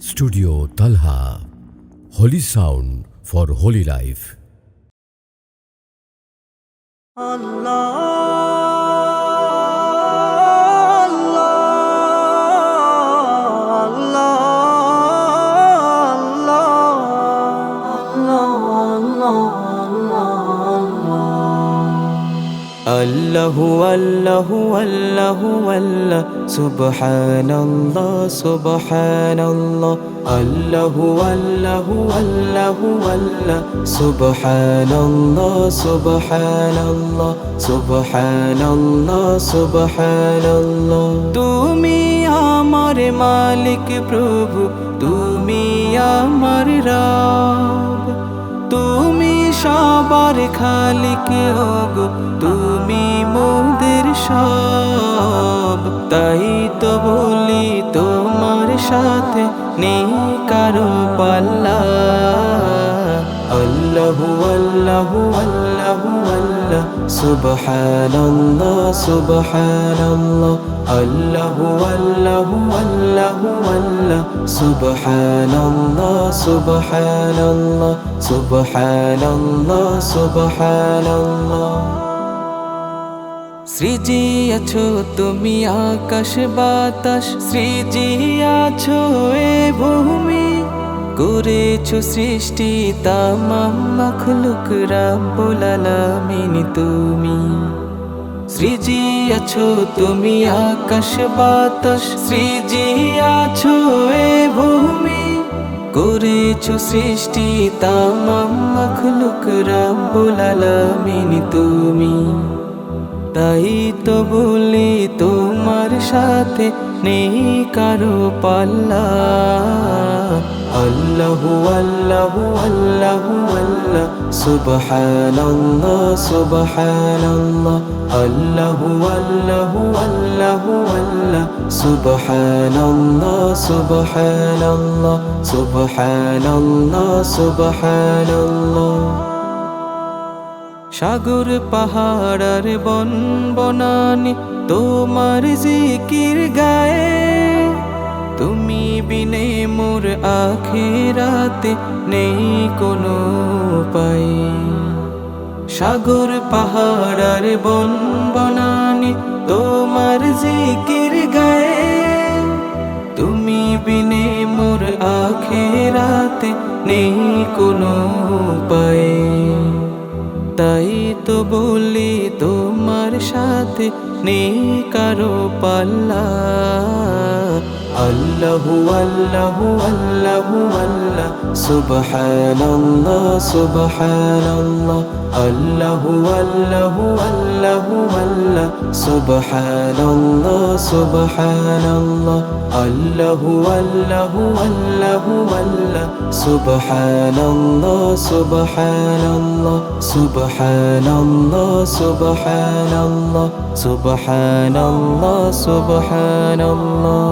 Studio Talha holy sound for holy life আল্লাহু আল্লাহু আল্লাহু আল্লাহ সুবহানাল্লাহ সুবহানাল্লাহ। আল্লাহু আল্লাহু আল্লাহু আল্লাহ, সুবহানাল্লাহ সুবহানাল্লাহ সুবহানাল্লাহ সুবহানাল্লাহ। তুমি আমার মালিক প্রভু, তুমি আমার রব। তুমি সবার খালিক, ওগো। তুমি তাই তো বলি তোমার সাথে নেই কারও পাল্লা। আল্লাহু আল্লাহু আল্লাহু আল্লাহ, সুবহানাল্লাহ সুবহানাল্লাহ। আল্লাহু আল্লাহু আল্লাহু আল্লাহ, সুবহানাল্লাহ সুবহানাল্লাহ সুবহানাল্লাহ সুবহানাল্লাহ। সৃজি আছো তুমি আকাশ বাতাস সৃজি আছো এ ভূমি। করেছ সৃষ্টি তামাম মখলুক রাব্বুল আলামিন তুমি। সৃজি আছো তুমি আকাশ বাতাস সৃজি আছো এ ভূমি। করেছ সৃষ্টি রাব্বুল আলামিন তুমি। তাই তো বলি তোমার সাথে নেই কারও পাল্লা। আল্লাহু আল্লাহু আল্লাহু, আল্লাহ। সুবহানাল্লাহ সুবহানাল্লাহ। আল্লাহু আল্লাহু আল্লাহু, আল্লাহ। সুবহানাল্লাহ সুবহানাল্লাহ। সুবহানাল্লাহ সুবহানাল্লাহ। সাগর পাহাড় আর বন বনানি, তোমার জিকির গায়ে। তুমি বিনে মোর আখেরাতে নেই কোনো পাই সাগর পাহাড় আর বন বনানি, তোমার জিকির গায়ে। তুমি বিনে মোর আখেরাতে নেই কোনো তো বলি তোমার সাথে নেই কারও পাল্লা। আল্লাহু আল্লাহু আল্লাহু আল্লাহ সুবহানাল্লাহ সুবহানাল্লাহ আল্লাহু আল্লাহু আল্লাহু আল্লাহ সুবহানাল্লাহ সুবহানাল্লাহ আল্লাহু আল্লাহু আল্লাহু আল্লাহ সুবহানাল্লাহ সুবহানাল্লাহ সুবহানাল্লাহ সুবহানাল্লাহ সুবহানাল্লাহ সুবহানাল্লাহ